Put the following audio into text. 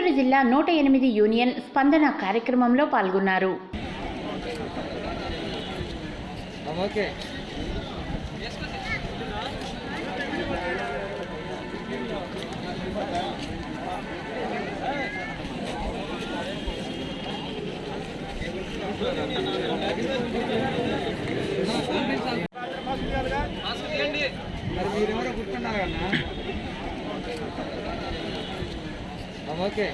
గుంటూరు జిల్లా నూట ఎనిమిది యూనియన్ స్పందన కార్యక్రమంలో పాల్గొన్నారు. ఓకే. మరి మీరెవరో గుర్తున్నారు కన్నా ఓకే.